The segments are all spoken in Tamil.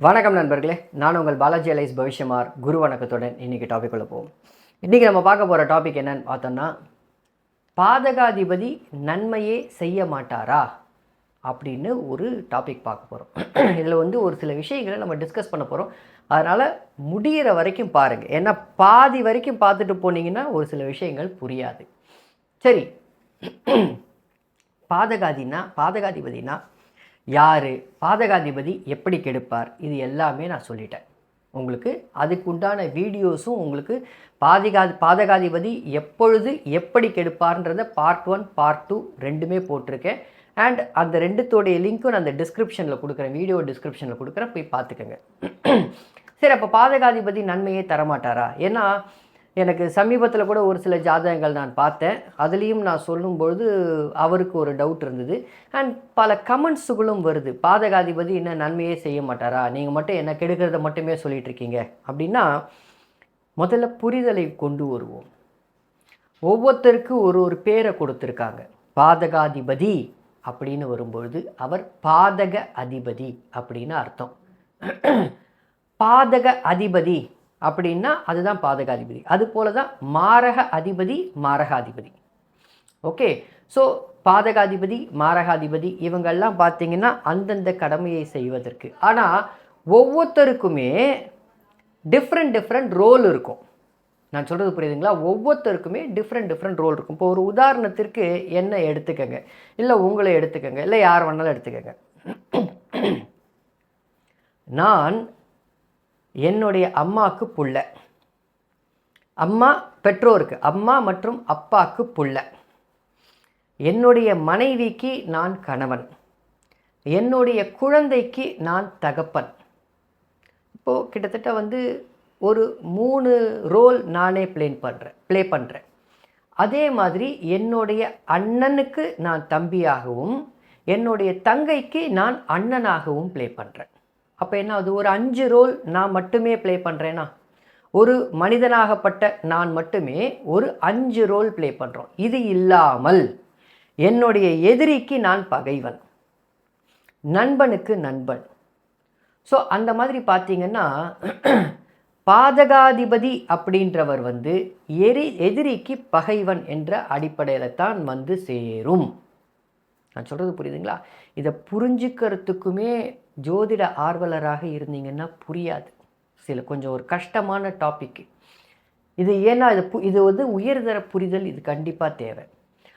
வணக்கம் நண்பர்களே. நான் உங்கள் பாலாஜி அலைஸ் பவிஷ்யமார் குரு வணக்கத்துடன் இன்றைக்கி டாபிக் உள்ள போவோம். இன்றைக்கி நம்ம பார்க்க போகிற டாபிக் என்னன்னு பார்த்தோம்னா பாதகாதிபதி நன்மையே செய்ய மாட்டாரா? அப்படின்னு ஒரு டாபிக் பார்க்க போகிறோம் இதில் வந்து ஒரு சில விஷயங்களை நம்ம டிஸ்கஸ் பண்ண போகிறோம் அதனால் முடிகிற வரைக்கும் பாருங்கள் ஏன்னா பாதி வரைக்கும் பார்த்துட்டு போனீங்கன்னா ஒரு சில விஷயங்கள் புரியாது. சரி. பாதகாதினா பாதகாதிபதினா யார்? பாதகாதிபதி எப்படி கெடுப்பார்? இது எல்லாமே நான் சொல்லிட்டேன். உங்களுக்கு அதுக்குண்டான வீடியோஸும் உங்களுக்கு பாதிகா பாதகாதிபதி எப்பொழுது எப்படி கெடுப்பார்ன்றத பார்ட் ஒன் பார்ட் டூ ரெண்டுமே போட்டிருக்கேன். அண்ட் அந்த ரெண்டுத்தோடைய லிங்க்கும் நான் அந்த டிஸ்கிரிப்ஷனில் கொடுக்குறேன். வீடியோ டிஸ்கிரிப்ஷனில் கொடுக்குறேன். போய் பார்த்துக்கோங்க. சரி அப்போ பாதகாதிபதி நன்மையே தரமாட்டாரா? ஏன்னா எனக்கு சமீபத்தில் கூட ஒரு சில ஜாதகங்கள் நான் பார்த்தேன். அதுலேயும் நான் சொல்லும்பொழுது அவருக்கு ஒரு டவுட் இருந்தது. அண்ட் பல கமெண்ட்ஸுகளும் வருது. பாதகாதிபதி என்ன நன்மையே செய்ய மாட்டாரா? நீங்கள் மட்டும் என்ன கெடுக்கிறத மட்டுமே சொல்லிகிட்ருக்கீங்க அப்படின்னா முதல்ல புரிதலை கொண்டு வருவோம். ஒவ்வொருத்தருக்கு ஒரு ஒரு பேரை கொடுத்துருக்காங்க. பாதகாதிபதி அப்படின்னு வரும்பொழுது அவர் பாதக அதிபதி அப்படின்னு அர்த்தம். பாதக அதிபதி அப்படின்னா அதுதான் பாதகாதிபதி. அது போல தான் மாரக அதிபதி மாரகாதிபதி. ஓகே? ஸோ பாதகாதிபதி மாரகாதிபதி இவங்கெல்லாம் பார்த்தீங்கன்னா அந்தந்த கடமையை செய்வதற்கு. ஆனால் ஒவ்வொருத்தருக்குமே டிஃப்ரெண்ட் டிஃப்ரெண்ட் ரோல் இருக்கும். நான் சொல்கிறது புரியுதுங்களா? ஒவ்வொருத்தருக்குமே டிஃப்ரெண்ட் டிஃப்ரெண்ட் ரோல் இருக்கும். இப்போ ஒரு உதாரணத்திற்கு என்ன எடுத்துக்கங்க. இல்லை உங்களை எடுத்துக்கங்க. இல்லை யார் வேணாலும் எடுத்துக்கங்க. நான் என்னுடைய அம்மாவுக்கு புள்ள. அம்மா பெற்றோருக்கு அம்மா மற்றும் அப்பாவுக்கு புள்ள. என்னுடைய மனைவிக்கு நான் கணவன். என்னுடைய குழந்தைக்கு நான் தகப்பன். இப்போது கிட்டத்தட்ட வந்து ஒரு மூணு ரோல் நானே ப்ளேன் பண்ணுறேன் ப்ளே பண்ணுறேன் அதே மாதிரி என்னுடைய அண்ணனுக்கு நான் தம்பியாகவும் என்னுடைய தங்கைக்கு நான் அண்ணனாகவும் ப்ளே பண்ணுறேன் அப்போ என்ன அது ஒரு அஞ்சு ரோல் நான் மட்டுமே ப்ளே பண்ணுறேன்னா ஒரு மனிதனாகப்பட்ட நான் மட்டுமே ஒரு அஞ்சு ரோல் ப்ளே பண்ணுறோம் இது இல்லாமல் என்னுடைய எதிரிக்கு நான் பகைவன். நண்பனுக்கு நண்பன். ஸோ அந்த மாதிரி பார்த்தீங்கன்னா பாதகாதிபதி அப்படின்றவர் வந்து எரி எதிரிக்கு பகைவன் என்ற அடிப்படையில் தான் வந்து சேரும். நான் சொல்கிறது புரியுதுங்களா? இதை புரிஞ்சுக்கிறதுக்குமே ஜோதிட ஆர்வலராக இருந்தீங்கன்னா புரியாது. சில கொஞ்சம் ஒரு கஷ்டமான டாப்பிக்கு இது ஏன்னா இது பு இது வந்து உயர்தர புரிதல் இது கண்டிப்பாக தேவை.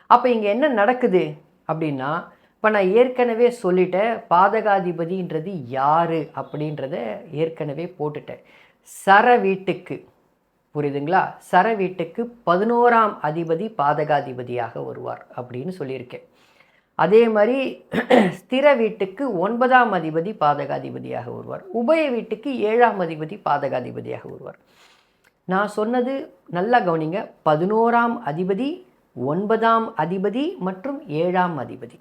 அப்போ இங்கே என்ன நடக்குது அப்படின்னா இப்போ நான் ஏற்கனவே சொல்லிட்டேன் பாதகாதிபதின்றது யார் அப்படின்றத ஏற்கனவே போட்டுட்டேன். சர வீட்டுக்கு புரியுதுங்களா? சர வீட்டுக்கு பதினோராம் அதிபதி பாதகாதிபதியாக வருவார் அப்படின்னு சொல்லியிருக்கேன். அதே மாதிரி ஸ்திர வீட்டுக்கு ஒன்பதாம் அதிபதி பாதகாதிபதியாக வருவார். உபய வீட்டுக்கு ஏழாம் அதிபதி பாதகாதிபதியாக வருவார். நான் சொன்னது நல்லா கவனிங்க. பதினோராம் அதிபதி ஒன்பதாம் அதிபதி மற்றும் ஏழாம் அதிபதி.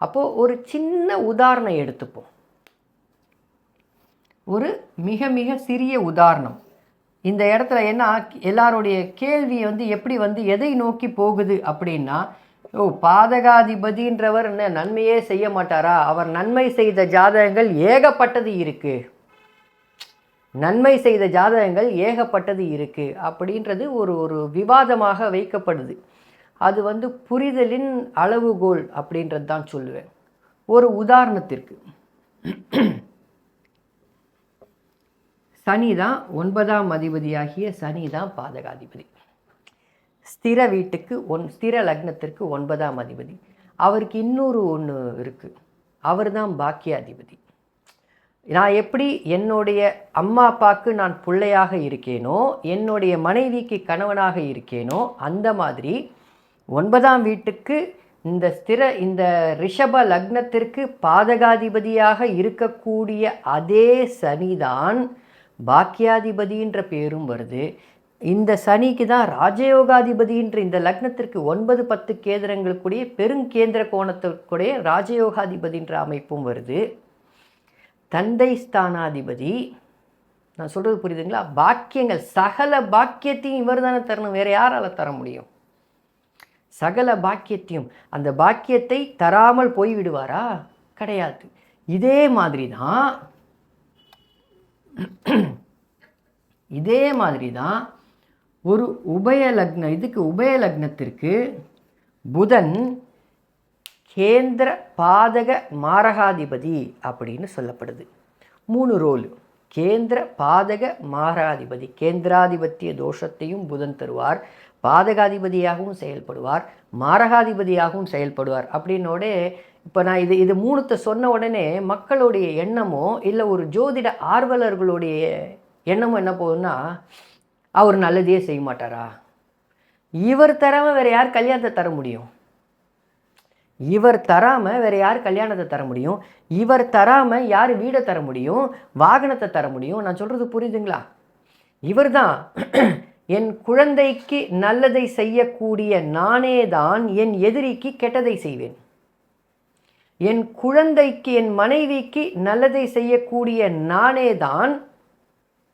அப்போது ஒரு சின்ன உதாரணம் எடுத்துப்போம். ஒரு மிக மிக சிறிய உதாரணம். இந்த இடத்துல என்ன எல்லாருடைய கேள்வி வந்து எப்படி வந்து எதை நோக்கி போகுது அப்படின்னா ஓ பாதகாதிபதின்றவர் என்ன நன்மையே செய்ய மாட்டாரா? அவர் நன்மை செய்த ஜாதகங்கள் ஏகப்பட்டது இருக்கு. நன்மை செய்த ஜாதகங்கள் ஏகப்பட்டது இருக்கு அப்படின்றது ஒரு ஒரு விவாதமாக வைக்கப்படுது. அது வந்து புரிதலின் அளவுகோல் அப்படின்றது தான் சொல்லுவேன். ஒரு உதாரணத்திற்கு. சனி தான் ஒன்பதாம் அதிபதியாகிய சனி தான் பாதகாதிபதி. ஸ்திர வீட்டுக்கு ஒன் ஸ்திர லக்னத்திற்கு ஒன்பதாம் அதிபதி. அவருக்கு இன்னொரு ஒன்று இருக்குது அவர் தான் பாக்கியாதிபதி. நான் எப்படி என்னுடைய அம்மா அப்பாவுக்கு நான் பிள்ளையாக இருக்கேனோ என்னுடைய மனைவிக்கு கணவனாக இருக்கேனோ அந்த மாதிரி ஒன்பதாம் வீட்டுக்கு இந்த ஸ்திர இந்த ரிஷப லக்னத்திற்கு பாதகாதிபதியாக இருக்கக்கூடிய அதே சனிதான் பாக்கியாதிபதின்ற பேரும் வருது. இந்த சனிக்கு தான் ராஜயோகாதிபதின்ற இந்த லக்னத்திற்கு ஒன்பது பத்து கேந்திரங்களுக்குடைய பெருங்கேந்திர கோணத்திற்குடைய ராஜயோகாதிபதின்ற அமைப்பும் வருது. தந்தை ஸ்தானாதிபதி நான் சொல்கிறது புரியுதுங்களா? பாக்கியங்கள் சகல பாக்கியத்தையும் இவர் தானே தரணும். வேறு யாரால் தர முடியும்? சகல பாக்கியத்தையும். அந்த பாக்கியத்தை தராமல் போய்விடுவாரா? கிடையாது. இதே மாதிரி தான் இதே மாதிரி தான் ஒரு உபய லக்னம் இதுக்கு உபய லக்னத்திற்கு புதன் கேந்திர பாதக மாரகாதிபதி அப்படின்னு சொல்லப்படுது. மூணு ரோல். கேந்திர பாதக மாரகாதிபதி. கேந்திராதிபத்திய தோஷத்தையும் புதன் தருவார். பாதகாதிபதியாகவும் செயல்படுவார். மாரகாதிபதியாகவும் செயல்படுவார். அப்படின்னோட இப்போ நான் இது இது மூணுத்தை சொன்ன உடனே மக்களுடைய எண்ணமோ இல்லை ஒரு ஜோதிட ஆர்வலர்களுடைய எண்ணமோ என்ன போகுதுன்னா அவர் நல்லதையே செய்ய மாட்டாரா? இவர் தராமல் வேறு யார் கல்யாணத்தை தர முடியும்? இவர் தராமல் வேறு யார் கல்யாணத்தை தர முடியும்? இவர் தராமல் யார் வீடை தர முடியும்? வாகனத்தை தர முடியும்? நான் சொல்கிறது புரியுதுங்களா? இவர் தான் என் குழந்தைக்கு நல்லதை செய்யக்கூடிய நானே தான் என் எதிரிக்கு கெட்டதை செய்வேன். என் குழந்தைக்கு என் மனைவிக்கு நல்லதை செய்யக்கூடிய நானே தான்.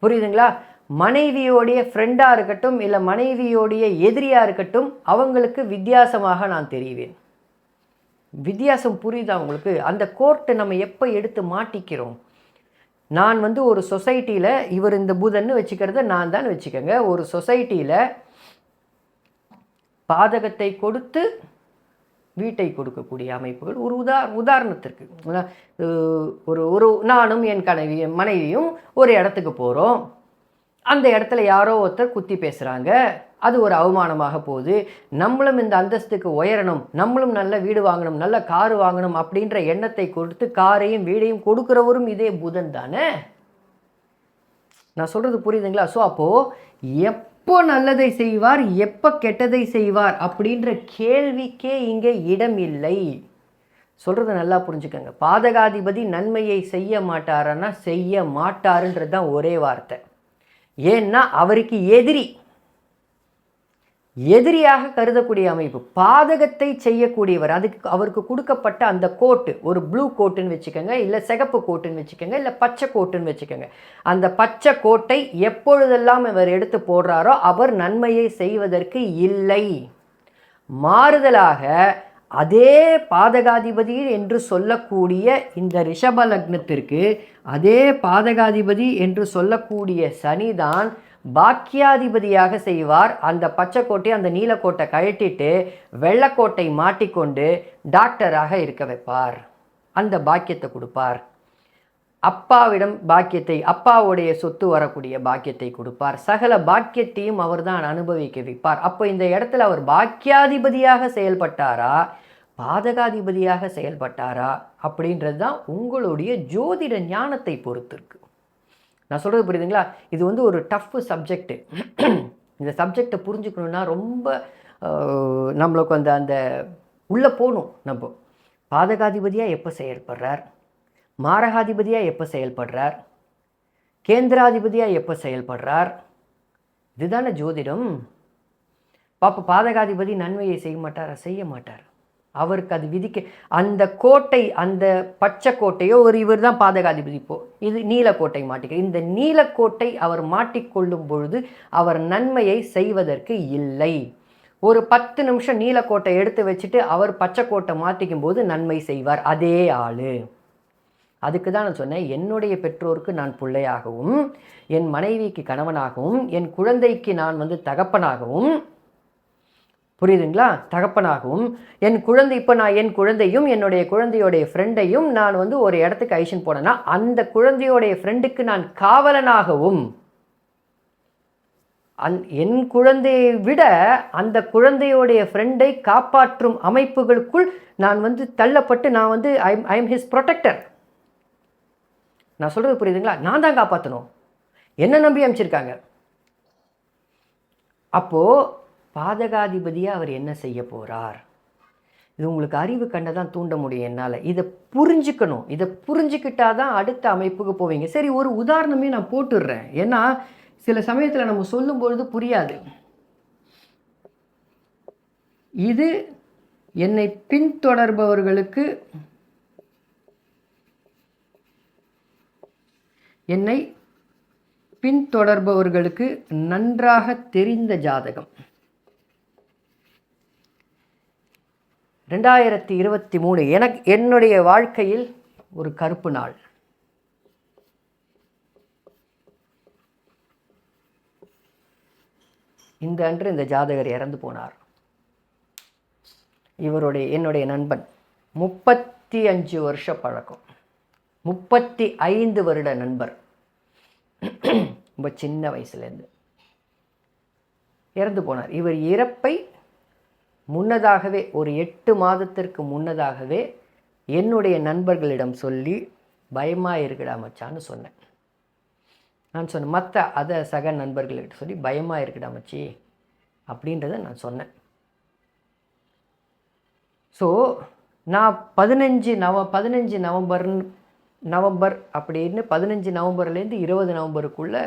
புரியுதுங்களா? மனைவியோடைய ஃப்ரெண்டாக இருக்கட்டும் இல்லை மனைவியோடைய எதிரியாக இருக்கட்டும் அவங்களுக்கு வித்தியாசமாக நான் தெரிவேன். வித்தியாசம் புரியுதா உங்களுக்கு? அந்த கோர்ட்டை நம்ம எப்போ எடுத்து மாட்டிக்கிறோம்? நான் வந்து ஒரு சொசைட்டியில் இவர் இந்த புதன்னு வச்சுக்கிறத நான் தான் வச்சுக்கோங்க. ஒரு சொசைட்டியில் பாதகத்தை கொடுத்து வீட்டை கொடுக்கக்கூடிய அமைப்புகள். ஒரு உதா உதாரணத்திற்கு. ஒரு ஒரு நானும் என் கனவி மனைவியும் ஒரு இடத்துக்கு போகிறோம் அந்த இடத்துல யாரோ ஒருத்தர் குத்தி பேசுகிறாங்க அது ஒரு அவமானமாக போகுது. நம்மளும் இந்த அந்தஸ்துக்கு உயரணும். நம்மளும் நல்ல வீடு வாங்கணும் நல்ல கார் வாங்கணும் அப்படின்ற எண்ணத்தை கொடுத்து காரையும் வீடையும் கொடுக்குறவரும் இதே புதன் தானே? நான் சொல்கிறது புரியுதுங்களா? ஸோ அப்போது எப்போ நல்லதை செய்வார் எப்போ கெட்டதை செய்வார் அப்படின்ற கேள்விக்கே இங்கே இடம் இல்லை. சொல்கிறது நல்லா புரிஞ்சுக்கோங்க. பாதகாதிபதி நன்மையை செய்ய மாட்டாரன்னா செய்ய மாட்டாருன்றது தான் ஒரே வார்த்தை. ஏன்னா அவருக்கு எதிரி. எதிரியாக கருதக்கூடிய அமைப்பு. பாதகத்தை செய்யக்கூடியவர். அதுக்கு அவருக்கு கொடுக்கப்பட்ட அந்த கோட்டு. ஒரு ப்ளூ கோட்டுன்னு வச்சுக்கோங்க இல்லை சிகப்பு கோட்டுன்னு வச்சுக்கோங்க இல்லை பச்சை கோட்டுன்னு வச்சுக்கோங்க. அந்த பச்சை கோட்டை எப்பொழுதெல்லாம் இவர் எடுத்து போடுறாரோ அவர் நன்மையை செய்வதற்கு இல்லை. மாறுதலாக அதே பாதகாதிபதி என்று சொல்லக்கூடிய இந்த ரிஷப லக்னத்திற்கு அதே பாதகாதிபதி என்று சொல்லக்கூடிய சனிதான் பாக்கியாதிபதியாக செய்வார். அந்த பச்சைக்கோட்டை அந்த நீலக்கோட்டை கழட்டிட்டு வெள்ளக்கோட்டை மாட்டிக்கொண்டு டாக்டராக இருக்க வைப்பார். அந்த பாக்கியத்தை கொடுப்பார். அப்பாவிடம் பாக்கியத்தை அப்பாவுடைய சொத்து வரக்கூடிய பாக்கியத்தை கொடுப்பார். சகல பாக்கியத்தையும் அவர்தான் அனுபவிக்க வைப்பார். அப்போ இந்த இடத்துல அவர் பாக்கியாதிபதியாக செயல்பட்டாரா? பாதகாதிபதியாக செயல்பட்டாரா? அப்படின்றது தான் உங்களுடைய ஜோதிட ஞானத்தை பொறுத்திருக்கு. நான் சொல்கிறது புரியுதுங்களா? இது வந்து ஒரு டஃப் சப்ஜெக்டு இந்த சப்ஜெக்டை புரிஞ்சுக்கணுன்னா ரொம்ப நம்மளுக்கு அந்த அந்த உள்ளே போகணும் நம்ம. பாதகாதிபதியாக எப்போ செயல்படுறார்? மாரகாதிபதியாக எப்போ செயல்படுறார்? கேந்திராதிபதியாக எப்போ செயல்படுறார்? இதுதானே ஜோதிடம். பாப்ப பாதகாதிபதி நன்மையை செய்ய மாட்டாரா? செய்ய மாட்டார். அவருக்கு அது விதிக்க அந்த கோட்டை அந்த பச்சை கோட்டையோ ஒரு இவர் தான் பாதகாதிபதி போ இது நீலக்கோட்டை மாட்டிக்க. இந்த நீலக்கோட்டை அவர் மாட்டிக்கொள்ளும் பொழுது அவர் நன்மையை செய்வதற்கு இல்லை. ஒரு பத்து நிமிஷம் நீலக்கோட்டை எடுத்து வச்சுட்டு அவர் பச்சை கோட்டை மாற்றிக்கும் போது நன்மை செய்வார். அதே ஆள். அதுக்கு தான் நான் சொன்னேன் என்னுடைய பெற்றோருக்கு நான் பிள்ளையாகவும் என் மனைவிக்கு கணவனாகவும் என் குழந்தைக்கு நான் வந்து தகப்பனாகவும் புரியுதுங்களா? தகப்பனாகவும் என் குழந்தை இப்போ நான் என் குழந்தையும் என்னுடைய குழந்தையோடைய ஃப்ரெண்டையும் நான் வந்து ஒரு இடத்துக்கு ஐஷன் போனேன்னா அந்த குழந்தையோடைய ஃப்ரெண்டுக்கு நான் காவலனாகவும் அந் என் குழந்தையை விட அந்த குழந்தையோடைய ஃப்ரெண்டை காப்பாற்றும் அமைப்புகளுக்குள் நான் வந்து தள்ளப்பட்டு நான் வந்து ஐம் ஐம் ஹிஸ் ப்ரொடெக்டர் நான் சொல்கிறது புரியுதுங்களா? நான் தான் காப்பாற்றணும் என்ன நம்பி அமைச்சிருக்காங்க. அப்போது பாதகாதிபதியாக அவர் என்ன செய்ய போகிறார் இது உங்களுக்கு அறிவு கண்டை தான் தூண்ட முடியும் என்னால். இதை புரிஞ்சுக்கணும். இதை புரிஞ்சுக்கிட்டா தான் அடுத்த அமைப்புக்கு போவீங்க. சரி ஒரு உதாரணமே நான் போட்டுடுறேன். ஏன்னா சில சமயத்தில் நம்ம சொல்லும்பொழுது புரியாது. இது என்னை பின்தொடர்பவர்களுக்கு என்னை பின்தொடர்பவர்களுக்கு நன்றாக தெரிந்த ஜாதகம். ரெண்டாயிரத்தி இருபத்தி மூணு எனக்கு என்னுடைய வாழ்க்கையில் ஒரு கருப்பு நாள். இந்த அன்று இந்த ஜாதகர் இறந்து போனார். இவருடைய என்னுடைய நண்பன். முப்பத்தி அஞ்சு வருஷ பழக்கம். முப்பத்தி ஐந்து வருட நண்பர். ரொம்ப சின்ன வயசுலேருந்து. இறந்து போனார். இவர் இறப்பை முன்னதாகவே ஒரு எட்டு மாதத்திற்கு முன்னதாகவே என்னுடைய நண்பர்களிடம் சொல்லி பயமாக இருக்கடா மச்சான்னு சொன்னேன். நான் சொன்னேன் மற்ற அத சக நண்பர்கள்கிட்ட சொல்லி பயமாக இருக்கடா மச்சி அப்படின்றத நான் சொன்னேன். ஸோ நான் பதினஞ்சு நவ பதினஞ்சு நவம்பர்னு நவம்பர் அப்படின்னு பதினஞ்சு நவம்பர்லேருந்து இருபது நவம்பருக்குள்ளே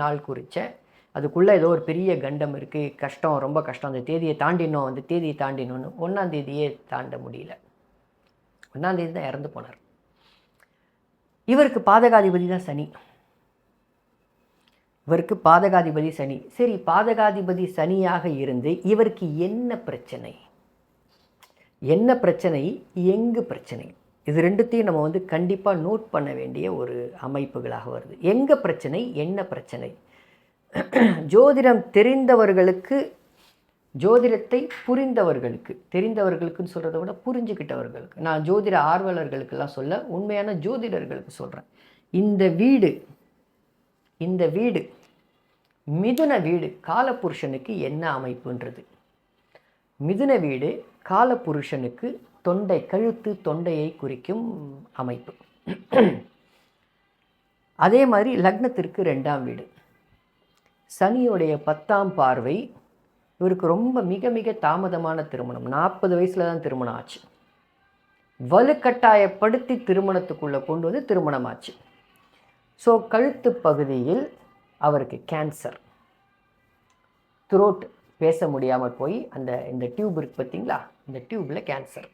நாள் குறித்தேன் அதுக்குள்ளே ஏதோ ஒரு பெரிய கண்டம் இருக்குது கஷ்டம் ரொம்ப கஷ்டம். அந்த தேதியை தாண்டினோம். அந்த தேதியை தாண்டினோன்னு ஒன்றாம் தேதியே தாண்ட முடியல. ஒன்றாம் தேதி தான் இறந்து போனார். இவருக்கு பாதகாதிபதி தான் சனி. இவருக்கு பாதகாதிபதி சனி. சரி பாதகாதிபதி சனியாக இருந்து இவருக்கு என்ன பிரச்சனை? என்ன பிரச்சனை? எங்கு பிரச்சனை? இது ரெண்டுத்தையும் நம்ம வந்து கண்டிப்பாக நோட் பண்ண வேண்டிய ஒரு அமைப்புகளாக வருது. எங்கே பிரச்சனை? என்ன பிரச்சனை? ஜோதிடம் தெரிந்தவர்களுக்கு ஜோதிடத்தை புரிந்தவர்களுக்கு தெரிந்தவர்களுக்குன்னு சொல்கிறத விட புரிஞ்சுக்கிட்டவர்களுக்கு. நான் ஜோதிட ஆர்வலர்களுக்கெல்லாம் சொல்ல உண்மையான ஜோதிடர்களுக்கு சொல்கிறேன் இந்த வீடு இந்த வீடு மிதுன வீடு காலபுருஷனுக்கு என்ன அமைப்புன்றது? மிதுன வீடு காலபுருஷனுக்கு தொண்டை கழுத்து தொண்டையை குறிக்கும் அமைப்பு. அதே மாதிரி லக்னத்திற்கு ரெண்டாம் வீடு. சனியுடைய பத்தாம் பார்வை இவருக்கு ரொம்ப மிக மிக தாமதமான திருமணம். நாற்பது வயசில் தான் திருமணம் ஆச்சு. வலுக்கட்டாயப்படுத்தி திருமணத்துக்குள்ளே கொண்டு வந்து திருமணம் ஆச்சு ஸோ கழுத்து பகுதியில் அவருக்கு கேன்சர் த்ரோட் பேச முடியாமல் போய் அந்த இந்த டியூப் இருக்கு பார்த்தீங்களா? இந்த டியூப்பில் கேன்சர்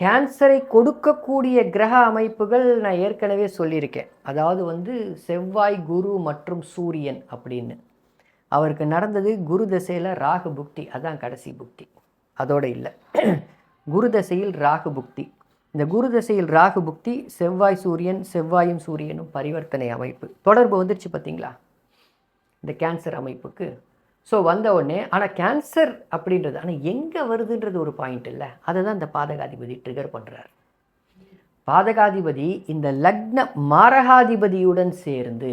கேன்சரை கொடுக்கக்கூடிய கிரக அமைப்புகள் நான் ஏற்கனவே சொல்லியிருக்கேன். அதாவது வந்து செவ்வாய் குரு மற்றும் சூரியன் அப்படின்னு. அவருக்கு நடந்தது குரு தசையில் ராகு புக்தி அதான் கடைசி புக்தி. அதோடு இல்லை. குரு தசையில் ராகு புக்தி. இந்த குரு தசையில் ராகு புக்தி செவ்வாய் சூரியன் செவ்வாயும் சூரியனும் பரிவர்த்தனை அமைப்பு. தொடர்பு வந்துருச்சு பார்த்தீங்களா இந்த கேன்சர் அமைப்புக்கு ஸோ வந்த உடனே ஆனால் கேன்சர் அப்படின்றது ஆனால் எங்கே வருதுன்றது ஒரு பாயிண்ட் இல்லை. அதை தான் இந்த பாதகாதிபதி ட்ரிகர் பண்ணுறார் பாதகாதிபதி இந்த லக்ன மாரகாதிபதியுடன் சேர்ந்து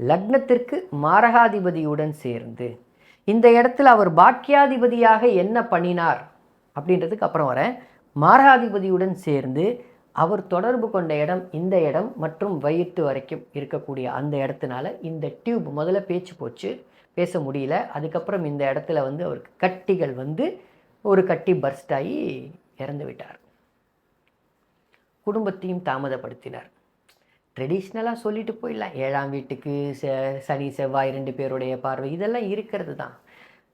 லக்னத்திற்கு மாரகாதிபதியுடன் சேர்ந்து இந்த இடத்துல அவர் பாக்கியாதிபதியாக என்ன பண்ணினார் அப்படின்றதுக்கு அப்புறம் வரேன். மாரகாதிபதியுடன் சேர்ந்து அவர் தொடர்பு கொண்ட இடம் இந்த இடம் மற்றும் வயிற்று வரைக்கும் இருக்கக்கூடிய அந்த இடத்துனால இந்த டியூப் முதல்ல பேச்சு போச்சு. பேச முடியல. அதுக்கப்புறம் இந்த இடத்துல வந்து அவருக்கு கட்டிகள் வந்து ஒரு கட்டி பர்ஸ்ட் ஆகி இறந்து விட்டார். குடும்பத்தையும் தாமதப்படுத்தினார். ட்ரெடிஷ்னலாக சொல்லிட்டு போயிடலாம். ஏழாம் வீட்டுக்கு ச சனி செவ்வாய் ரெண்டு பேருடைய பார்வை இதெல்லாம் இருக்கிறது தான்.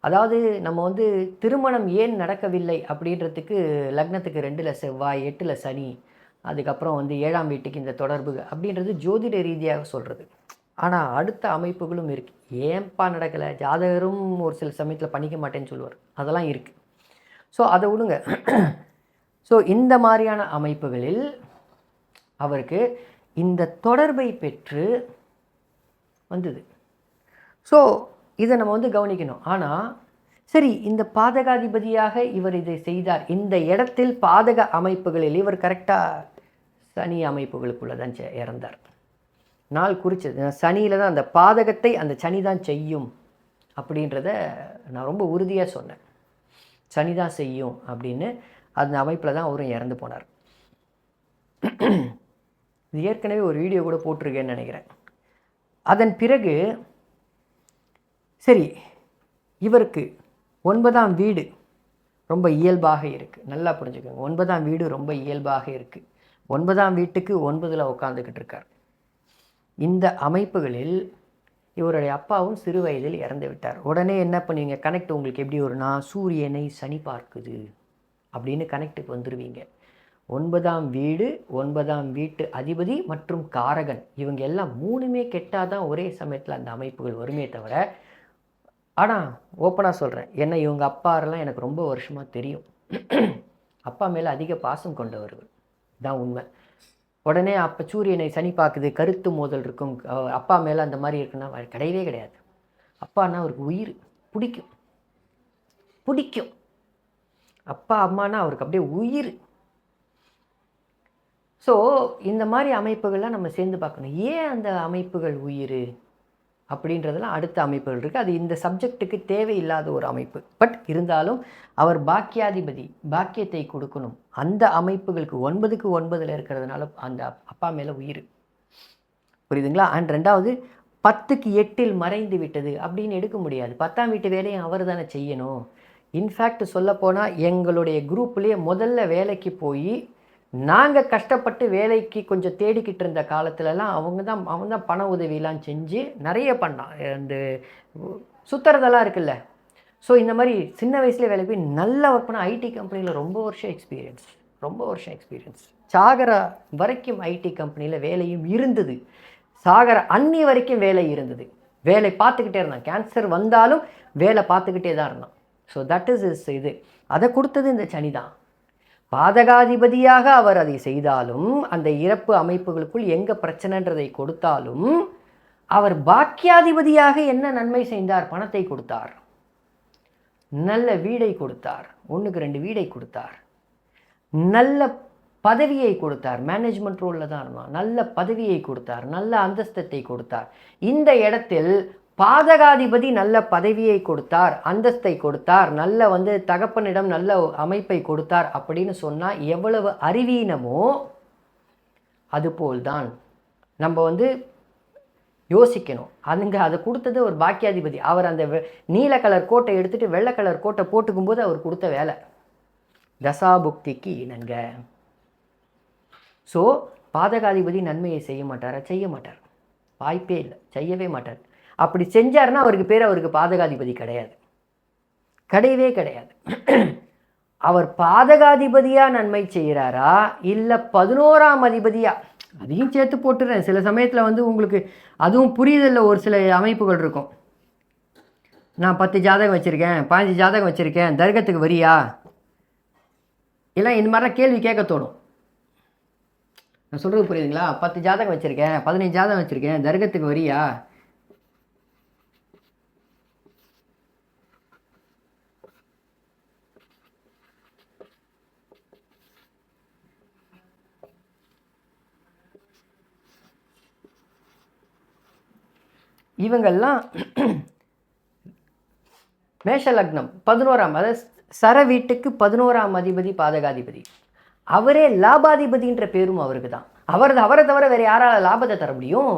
அதாவது நம்ம வந்து திருமணம் ஏன் நடக்கவில்லை அப்படின்றதுக்கு லக்னத்துக்கு ரெண்டில் செவ்வாய் எட்டில் சனி அதுக்கப்புறம் வந்து ஏழாம் வீட்டுக்கு இந்த தொடர்பு அப்படின்றது ஜோதிட ரீதியாக சொல்கிறது ஆனால் அடுத்த அமைப்புகளும் இருக்குது ஏன்பா நடக்கலை? ஜாதகரும் ஒரு சில சமயத்தில் பண்ணிக்க மாட்டேன்னு சொல்லுவார். அதெல்லாம் இருக்குது ஸோ அதை விடுங்க. ஸோ இந்த மாதிரியான அமைப்புகளில் அவருக்கு இந்த தொடர்பை பெற்று வந்தது. ஸோ இதை நம்ம வந்து கவனிக்கணும். ஆனால் சரி இந்த பாதகாதிபதியாக இவர் இதை செய்தார். இந்த இடத்தில் பாதக அமைப்புகளில் இவர் கரெக்டாக சனி அமைப்புகளுக்குள்ளே தான் செ- இறந்தார். நாள் குறிச்சது சனியில் தான் அந்த பாதகத்தை அந்த சனி தான் செய்யும் அப்படின்றத நான் ரொம்ப உறுதியாக சொன்னேன். சனி தான் செய்யும் அப்படின்னு அந்த அமைப்பில் தான் அவரும் இறந்து போனார். இது ஏற்கனவே ஒரு வீடியோ கூட போட்டிருக்கேன்னு நினைக்கிறேன். அதன் பிறகு சரி இவருக்கு ஒன்பதாம் வீடு ரொம்ப இயல்பாக இருக்குது நல்லா புரிஞ்சுக்கோங்க. ஒன்பதாம் வீடு ரொம்ப இயல்பாக இருக்குது ஒன்பதாம் வீட்டுக்கு ஒன்பதில் உட்காந்துக்கிட்டு இருக்கார். இந்த அமைப்புகளில் இவருடைய அப்பாவும் சிறு வயதில் இறந்து விட்டார். உடனே என்ன பண்ணுவீங்க? கனெக்ட் உங்களுக்கு எப்படி வரும்னா சூரியனை சனி பார்க்குது. அப்படின்னு கனெக்டுக்கு வந்துடுவீங்க ஒன்பதாம் வீடு ஒன்பதாம் வீட்டு அதிபதி மற்றும் காரகன். இவங்க எல்லாம் மூணுமே கெட்டால் தான் ஒரே சமயத்தில் அந்த அமைப்புகள் வருமே தவிர ஆனால் ஓப்பனாக சொல்கிறேன் என்ன இவங்க அப்பாரெல்லாம் எனக்கு ரொம்ப வருஷமாக தெரியும். அப்பா மேலே அதிக பாசம் கொண்டவர்கள். தான் உண்மை. உடனே அப்போ சூரியனை சனி பார்க்குது கருத்து மோதல் இருக்கும். அப்பா மேலே அந்த மாதிரி இருக்குன்னா கிடையவே கிடையாது. அப்பான்னா அவருக்கு உயிர் பிடிக்கும். பிடிக்கும். அப்பா அம்மானா அவருக்கு அப்படியே உயிர். ஸோ இந்த மாதிரி அமைப்புகள்லாம் நம்ம சேர்ந்து பார்க்கணும். ஏன் அந்த அமைப்புகள் உயிர்? அப்படின்றதெல்லாம் அடுத்த அமைப்புகள் இருக்குது அது இந்த சப்ஜெக்ட்டுக்கு தேவையில்லாத ஒரு அமைப்பு. பட் இருந்தாலும் அவர் பாக்கியாதிபதி பாக்கியத்தை கொடுக்கணும். அந்த அமைப்புகளுக்கு ஒன்பதுக்கு ஒன்பதில் இருக்கிறதுனால அந்த அப்பா மேலே உயிர். புரியுதுங்களா? அண்ட் ரெண்டாவது பத்துக்கு எட்டில் மறைந்து விட்டது அப்படின்னு எடுக்க முடியாது. பத்தாம் வீட்டு வேலையை அவர் தானே செய்யணும். இன்ஃபேக்ட் சொல்லப்போனால் எங்களுடைய குரூப்லேயே முதல்ல வேலைக்கு போய் நாங்கள் கஷ்டப்பட்டு வேலைக்கு கொஞ்சம் தேடிக்கிட்டு இருந்த காலத்துலலாம் அவங்க தான் அவங்க தான் பண உதவியெலாம் செஞ்சு நிறைய பண்ணான். இந்த சுற்றுறதெல்லாம் இருக்குல்ல. ஸோ இந்த மாதிரி சின்ன வயசுலேயே வேலைக்கு போய் நல்லா ஒர்க் பண்ண ஐடி கம்பெனியில் ரொம்ப வருஷம் எக்ஸ்பீரியன்ஸ் ரொம்ப வருஷம் எக்ஸ்பீரியன்ஸ் சாகர வரைக்கும் ஐடி கம்பெனியில் வேலையும் இருந்தது. சாகர அன்னி வரைக்கும் வேலை இருந்தது. வேலை பார்த்துக்கிட்டே இருந்தான். கேன்சர் வந்தாலும் வேலை பார்த்துக்கிட்டே தான் இருந்தான். ஸோ தட் இஸ் இஸ் இது. அதை கொடுத்தது இந்த சனி தான். பாதகாதிபதியாக அவர் அதை செய்தாலும் அந்த இறப்பு அமைப்புகளுக்குள் எங்கே பிரச்சனைன்றதை கொடுத்தாலும் அவர் பாக்கியாதிபதியாக என்ன நன்மை செய்தார்? பணத்தை கொடுத்தார். நல்ல வீடை கொடுத்தார். ஒன்றுக்கு ரெண்டு வீடை கொடுத்தார். நல்ல பதவியை கொடுத்தார். மேனேஜ்மெண்ட் ரோலில் தான் இருந்தான். நல்ல பதவியை கொடுத்தார். நல்ல அந்தஸ்தத்தை கொடுத்தார். இந்த இடத்தில் பாதகாதிபதி நல்ல பதவியை கொடுத்தார் அந்தஸ்தை கொடுத்தார் நல்ல வந்து தகப்பனிடம் நல்ல அமைப்பை கொடுத்தார் அப்படின்னு சொன்னால் எவ்வளவு அறிவீனமோ அதுபோல்தான் நம்ம வந்து யோசிக்கணும். அதுங்க அதை கொடுத்தது ஒரு பாக்கியாதிபதி. அவர் அந்த நீல கலர் கோட்டை எடுத்துகிட்டு வெள்ளை கலர் கோட்டை போட்டுக்கும் போது அவர் கொடுத்த வேலை. தசாபுக்திக்கு இணங்க. ஸோ பாதகாதிபதி நன்மையை செய்ய மாட்டாரா? செய்ய மாட்டார். வாய்ப்பே இல்லை. செய்யவே மாட்டார். அப்படி செஞ்சார்னா அவருக்கு பேர் அவருக்கு பாதகாதிபதி கிடையாது. கிடையவே கிடையாது. அவர் பாதகாதிபதியாக நன்மை செய்கிறாரா? இல்லை பதினோராம் அதிபதியா? அதையும் சேர்த்து போட்டுறேன். சில சமயத்தில் வந்து உங்களுக்கு அதுவும் புரியுதில்ல. ஒரு சில அமைப்புகள் இருக்கும். நான் பத்து ஜாதகம் வச்சுருக்கேன் பதினஞ்சு ஜாதகம் வச்சுருக்கேன் தர்கத்துக்கு வரியா? இல்லை இந்த மாதிரிலாம் கேள்வி கேட்க தோணும். நான் சொல்கிறது புரியுதுங்களா? பத்து ஜாதகம் வச்சுருக்கேன் பதினஞ்சு ஜாதகம் வச்சுருக்கேன் தர்கத்துக்கு வரியா? இவங்கெல்லாம் மேஷ லக்னம் பதினோராம் அதாவது சர வீட்டுக்கு பதினோராம் அதிபதி பாதகாதிபதி. அவரே லாபாதிபதின்ற பேரும் அவருக்கு தான். அவர் அவரை தவிர வேறு யாரால் லாபத்தை தர முடியும்?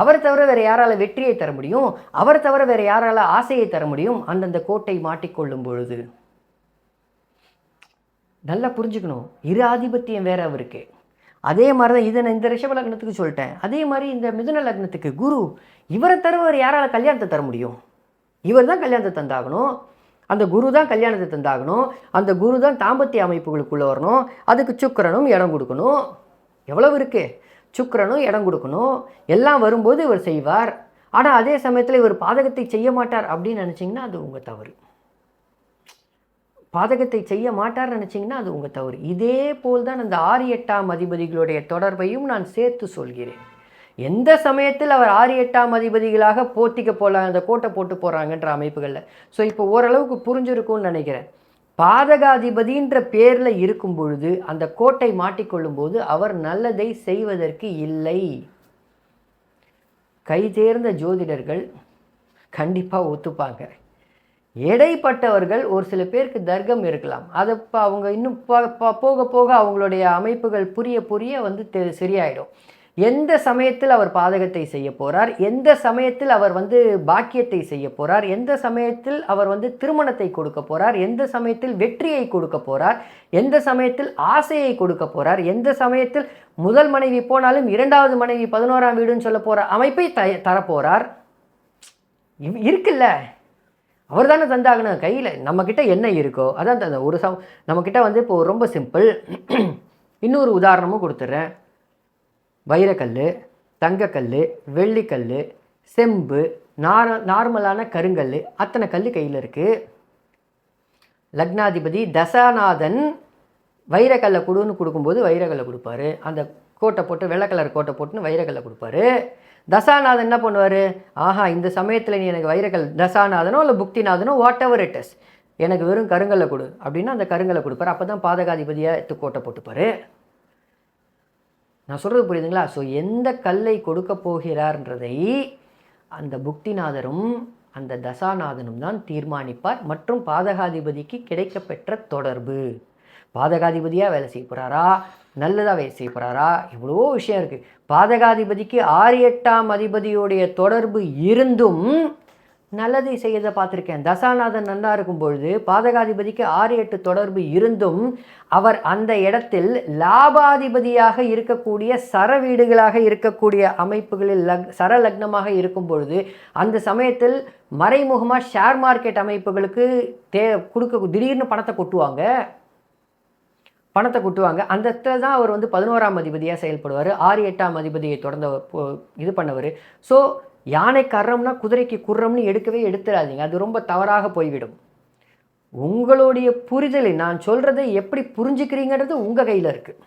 அவரை தவிர வேறு யாரால் வெற்றியை தர முடியும்? அவரை தவிர வேறு யாரால் ஆசையை தர முடியும்? அந்தந்த கோட்டை மாட்டிக்கொள்ளும் பொழுது. நல்லா புரிஞ்சுக்கணும். இரு ஆதிபத்தியம் வேற அவருக்கு. அதே மாதிரி தான் இதை நான் இந்த ரிஷப லக்னத்துக்கு சொல்லிட்டேன். அதே மாதிரி இந்த மிதுன லக்னத்துக்கு குரு இவரை தருவர் யாரால் கல்யாணத்தை தர முடியும்? இவர் தான் கல்யாணத்தை தந்தாகணும். அந்த குரு தான் கல்யாணத்தை தந்தாகணும். அந்த குரு தான் தாம்பத்திய அமைப்புகளுக்குள்ளே வரணும். அதுக்கு சுக்கரனும் இடம் கொடுக்கணும். எவ்வளவு இருக்குது சுக்கரனும் இடம் கொடுக்கணும். எல்லாம் வரும்போது இவர் செய்வார். ஆனால் அதே சமயத்தில் இவர் பாதகத்தை செய்ய மாட்டார் அப்படின்னு நினச்சிங்கன்னா அது உங்கள் தவறு. பாதகத்தை செய்ய மாட்டார் நினச்சிங்கன்னா அது உங்கள் தவறு. இதே போல் தான் அந்த ஆறு எட்டாம் அதிபதிகளுடைய தொடர்பையும் நான் சேர்த்து சொல்கிறேன். எந்த சமயத்தில் அவர் ஆறு எட்டாம் அதிபதிகளாக போத்திக்க போகலாம் அந்த கோட்டை போட்டு போகிறாங்கன்ற அமைப்புகளில். ஸோ இப்போ ஓரளவுக்கு புரிஞ்சிருக்கும்னு நினைக்கிறேன். பாதகாதிபதின்ற பேரில் இருக்கும் பொழுது அந்த கோட்டை மாட்டிக்கொள்ளும் போது அவர் நல்லதை செய்வதற்கு இல்லை. கைதேர்ந்த ஜோதிடர்கள் கண்டிப்பாக ஒத்துப்பாங்க. எடைப்பட்டவர்கள் ஒரு சில பேருக்கு தர்க்கம் இருக்கலாம். அதை இப்போ அவங்க இன்னும் போக போக அவங்களுடைய அமைப்புகள் புரிய புரிய வந்து தெ சரியாயிடும். எந்த சமயத்தில் அவர் பாதகத்தை செய்ய போகிறார் எந்த சமயத்தில் அவர் வந்து பாக்கியத்தை செய்ய போகிறார் எந்த சமயத்தில் அவர் வந்து திருமணத்தை கொடுக்க போகிறார் எந்த சமயத்தில் வெற்றியை கொடுக்க போகிறார் எந்த சமயத்தில் ஆசையை கொடுக்க போகிறார் எந்த சமயத்தில் முதல் மனைவி போனாலும் இரண்டாவது மனைவி பதினோராம் வீடுன்னு சொல்ல போகிற அமைப்பை த தரப்போகிறார் இருக்குல்ல. அவர் தானே தந்தாகணும். கையில் நம்மக்கிட்ட என்ன இருக்கோ அதான் தந்த ஒரு சம் நம்மக்கிட்ட வந்து இப்போது ரொம்ப சிம்பிள் இன்னொரு உதாரணமும் கொடுத்துட்றேன் வைரக்கல் தங்கக்கல் வெள்ளிக்கல் செம்பு நார நார்மலான கருங்கல் அத்தனை கல் கையில் இருக்குது லக்னாதிபதி தசாநாதன் வைரக்கல்லை கொடுன்னு கொடுக்கும்போது வைரக்கல்லை கொடுப்பாரு. அந்த கோட்டை போட்டு வெள்ளை கலர் கோட்டை போட்டுன்னு வைரக்கல்லை கொடுப்பாரு. தசாநாதன் என்ன பண்ணுவார்? ஆஹா இந்த சமயத்தில் நீ எனக்கு வைரக்கல் தசாநாதனோ இல்லை புக்திநாதனோ வாட் எவர் இட் இஸ் எனக்கு வெறும் கருங்கல்லை கொடு அப்படின்னா அந்த கருங்கல்லை கொடுப்பார். அப்போ தான் பாதகாதிபதியாக எடுத்து கோட்டை போட்டுப்பார். நான் சொல்கிறது புரியுதுங்களா? ஸோ எந்த கல்லை கொடுக்க போகிறார்ன்றதை அந்த புக்திநாதரும் அந்த தசாநாதனும் தான் தீர்மானிப்பார். மற்றும் பாதகாதிபதிக்கு கிடைக்கப்பெற்ற தொடர்பு. பாதகாதிபதியாக வேலை செய்ய போகிறாரா நல்லதாக செய்ய போகிறாரா இவ்வளவோ விஷயம் இருக்குது பாதகாதிபதிக்கு ஆறு எட்டாம் அதிபதியுடைய தொடர்பு இருந்தும் நல்லதை செய்யதை பார்த்துருக்கேன். தசாநாதன் நல்லா இருக்கும் பொழுது பாதகாதிபதிக்கு ஆறு எட்டு தொடர்பு இருந்தும் அவர் அந்த இடத்தில் லாபாதிபதியாக இருக்கக்கூடிய சர வீடுகளாக இருக்கக்கூடிய அமைப்புகளில் லக் சர லக்னமாக இருக்கும் பொழுது அந்த சமயத்தில் மறைமுகமாக ஷேர் மார்க்கெட் அமைப்புகளுக்கு தே கொடுக்க திடீர்னு பணத்தை கொட்டுவாங்க. பணத்தை கொட்டுவாங்க. அந்த இடத்துல தான் அவர் வந்து பதினோராம் அதிபதியாக செயல்படுவார். ஆறு எட்டாம் அதிபதியை தொடர்ந்த இது பண்ணவர். ஸோ யானை கர்றம்னா குதிரைக்கு குர்றம்னு எடுக்கவே எடுத்துடாதீங்க. அது ரொம்ப தவறாக போய்விடும். உங்களுடைய புரிதலை நான் சொல்கிறதை எப்படி புரிஞ்சுக்கிறீங்கன்றது உங்கள் கையில் இருக்குது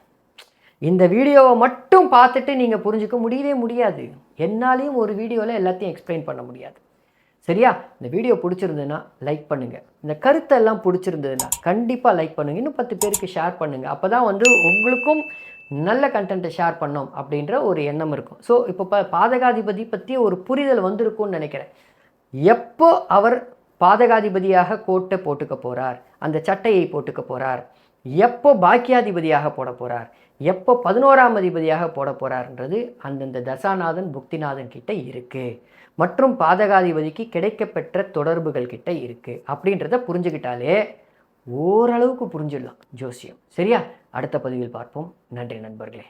இந்த வீடியோவை மட்டும் பார்த்துட்டு நீங்கள் புரிஞ்சுக்க முடியவே முடியாது. என்னாலையும் ஒரு வீடியோவில் எல்லாத்தையும் எக்ஸ்பிளைன் பண்ண முடியாது. சரியா? இந்த வீடியோ பிடிச்சிருந்ததுன்னா லைக் பண்ணுங்கள் இந்த கருத்தெல்லாம் பிடிச்சிருந்ததுன்னா கண்டிப்பாக லைக் பண்ணுங்கள் இன்னும் பத்து பேருக்கு ஷேர் பண்ணுங்கள் அப்போ தான் வந்து உங்களுக்கும் நல்ல கண்டென்ட்டை ஷேர் பண்ணோம் அப்படின்ற ஒரு எண்ணம் இருக்கும். ஸோ இப்போ ப பாதகாதிபதி பற்றி ஒரு புரிதல் வந்திருக்கும்னு நினைக்கிறேன். எப்போ அவர் பாதகாதிபதியாக கோட்டை போட்டுக்க போகிறார் அந்த சட்டையை போட்டுக்க போகிறார் எப்போ பாக்கியாதிபதியாக போட போகிறார் எப்போ பதினோராம் அதிபதியாக போட போகிறார்ன்றது அந்தந்த தசாநாதன் புக்திநாதன் கிட்ட இருக்குது மற்றும் பாதகாதிபதிக்கு கிடைக்கப்பெற்ற தொடர்புகள் கிட்ட இருக்குது அப்படின்றத புரிஞ்சுக்கிட்டாலே ஓரளவுக்கு புரிஞ்சிடலாம் ஜோசியம். சரியா? அடுத்த பதிவில் பார்ப்போம். நன்றி நண்பர்களே.